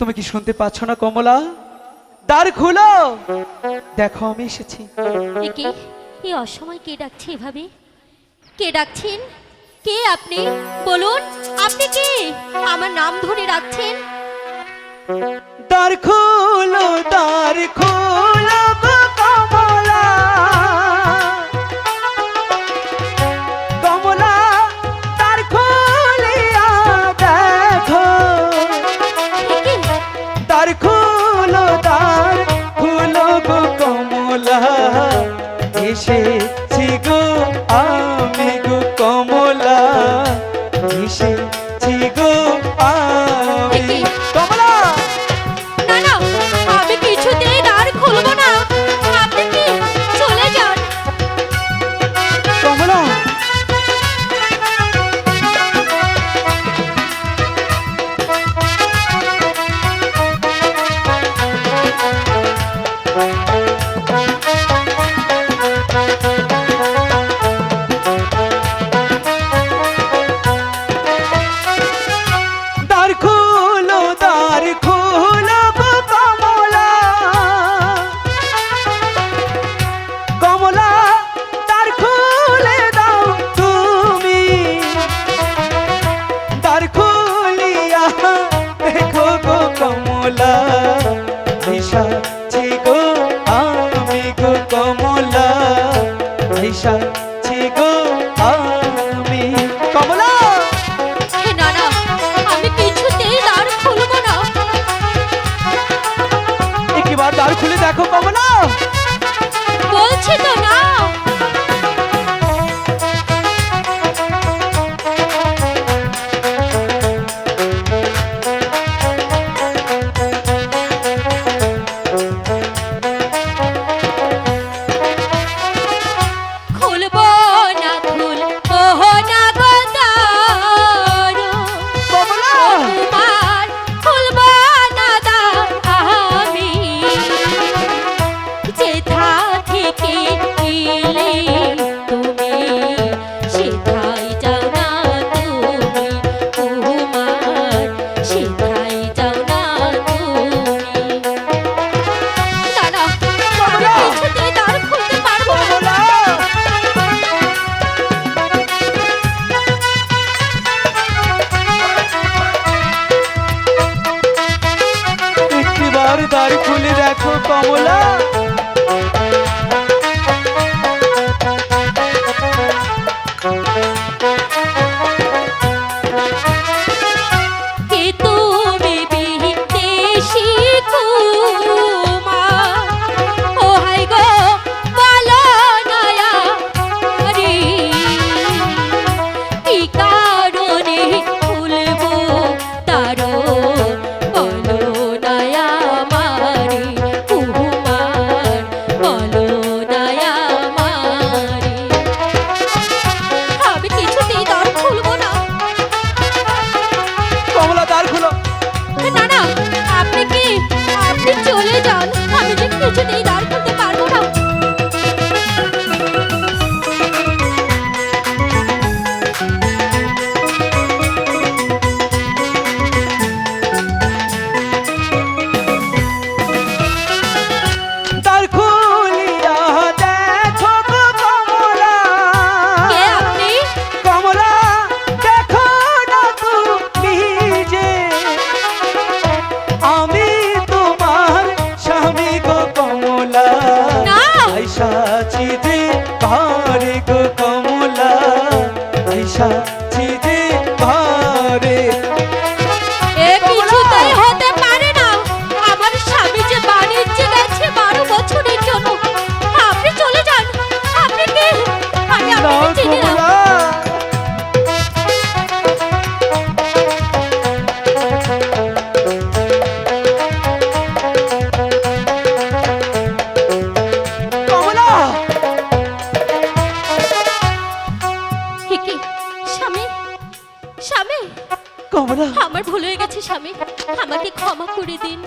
তুমি কি শুনতে পাচ্ছ না কমলা? দ্বার খুলো। দেখো আমি এসেছি। কি এই অসময় কে ডাকছে এভাবে? কে ডাকছেন? কে আপনি? বলুন আপনি কে? আমার নাম ধরে ডাকছেন। দ্বার খুলো এসেছি গো। মৌলা কমলা। চিঠি ঘরে গো কমলা। আমার ভুল হয়ে গেছে স্বামী। আমাকে ক্ষমা করে দিন।